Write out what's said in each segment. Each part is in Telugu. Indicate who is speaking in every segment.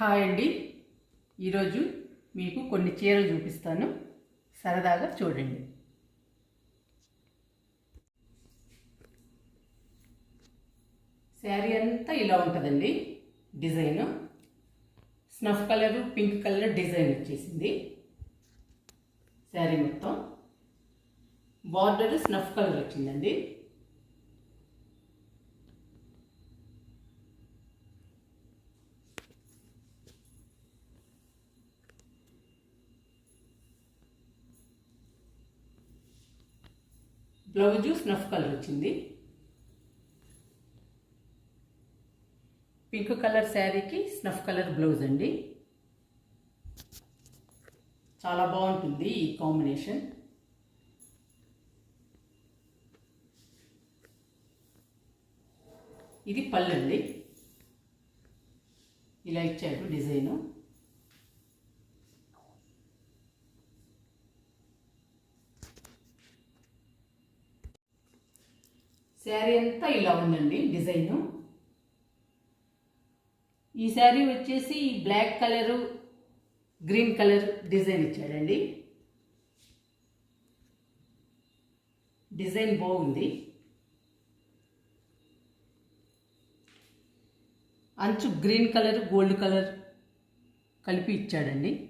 Speaker 1: హాయ్ అండి. ఈరోజు మీకు కొన్ని చీరలు చూపిస్తాను. సరదాగా చూడండి. శారీ అంతా ఇలా ఉంటుందండి. Design. Snuff colour pink colour design వచ్చేసింది. శారీ మొత్తం. బార్డర్ స్నఫ్ కలర్ వచ్చిందండి. బ్లౌజు స్నఫ్ కలర్ వచ్చింది. పింక్ కలర్ శారీకి స్నఫ్ కలర్ బ్లౌజ్ అండి. చాలా బాగుంటుంది ఈ కాంబినేషన్. ఇది పళ్ళు అండి. ఇలా ఇచ్చారు డిజైను. శారీ అంతా ఇలా ఉందండి డిజైను. ఈ శారీ వచ్చేసి black colour green colour design ఇచ్చాడండి. డిజైన్ బాగుంది. అంచు గ్రీన్ కలర్ గోల్డ్ కలర్ కలిపి ఇచ్చాడండి.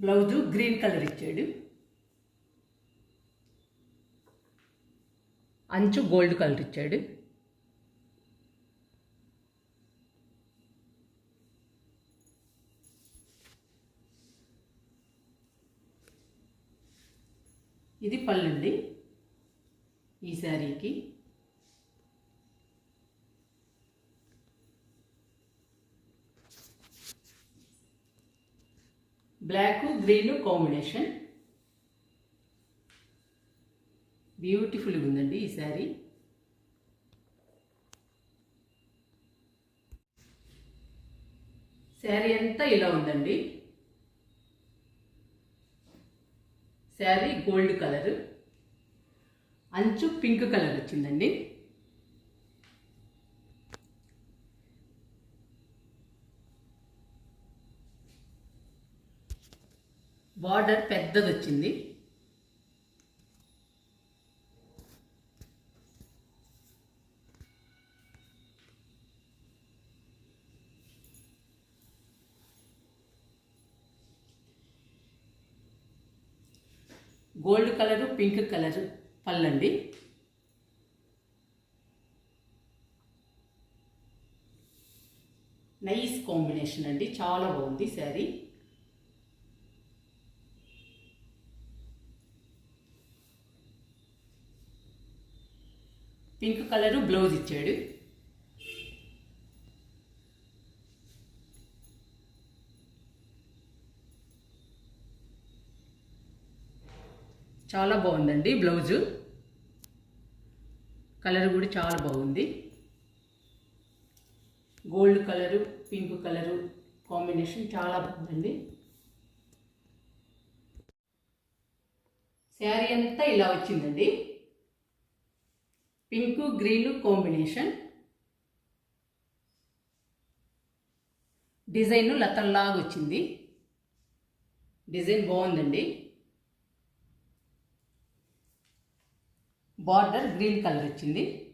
Speaker 1: బ్లౌజు గ్రీన్ కలర్ ఇచ్చాడు. అంచు గోల్డ్ కలర్ ఇచ్చాడు. ఇది పళ్ళండి ఈ శారీకి. Black green combination. బ్యూటిఫుల్గా ఉందండి ఈ శారీ. శారీ అంతా ఇలా ఉందండి. Sari gold colour. అంచు పింక్ కలర్ వచ్చిందండి. బార్డర్ పెద్దది వచ్చింది గోల్డ్ కలరు పింక్ కలరు పళ్ళండి. నైస్ కాంబినేషన్ అండి చాలా బాగుంది శారీ. పింక్ కలరు బ్లౌజ్ ఇచ్చాడు. చాలా బాగుందండి బ్లౌజు. కలర్ కూడా చాలా బాగుంది. Gold colour pink colour combination చాలా బాగుందండి. శారీ అంతా ఇలా వచ్చిందండి. Pink green combination. డిజైన్ లతల్లాగా వచ్చింది. డిజైన్ బాగుందండి. బార్డర్ గ్రీన్ కలర్ వచ్చింది.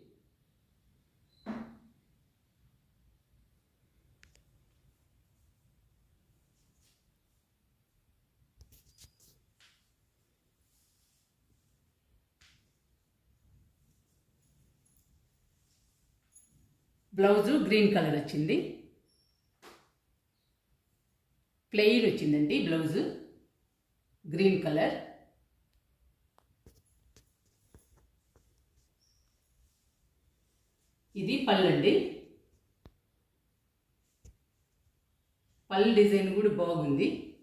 Speaker 1: బ్లౌజు గ్రీన్ కలర్ వచ్చింది. ప్లెయిన్ వచ్చిందండి బ్లౌజు. Green colour. ఇది పళ్ళండి పళ్ళు డిజైన్ కూడా బాగుంది.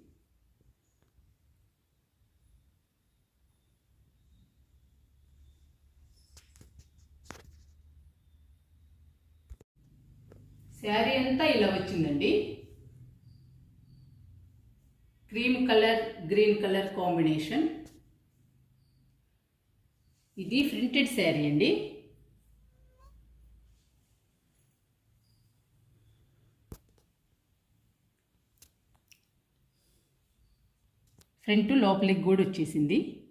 Speaker 1: శారీ అంతా ఇలా వచ్చిందండి. Cream colour green colour combination. ఇది ప్రింటెడ్ శారీ అండి. ఫ్రంట్ లోపలికి కూడా వచ్చేసింది.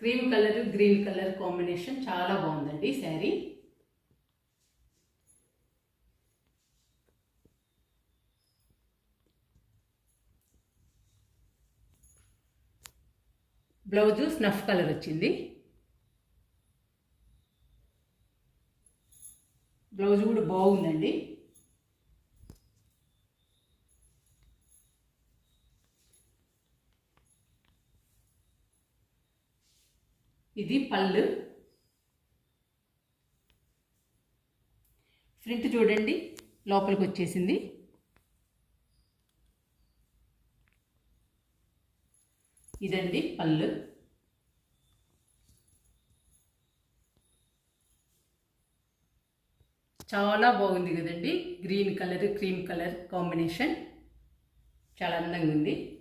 Speaker 1: Cream colour green colour combination చాలా బాగుందండి శారీ. బ్లౌజు స్నఫ్ కలర్ వచ్చింది. బ్లౌజ్ కూడా బాగుందండి. ఇది పళ్ళు. ఫ్రంట్ చూడండి లోపలికి వచ్చేసింది. ఇదండి పళ్ళు. చాలా బాగుంది కదండి. Green colour cream colour combination. చాలా అందంగా ఉంది.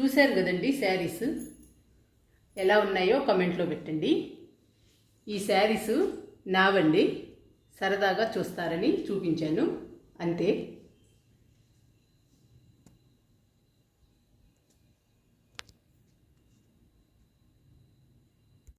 Speaker 1: చూశారు కదండి శారీస్? ఎలా ఉన్నాయో కమెంట్లో పెట్టండి. ఈ శారీస్ నావండి. సరదాగా చూస్తారని చూపించాను. అంతే.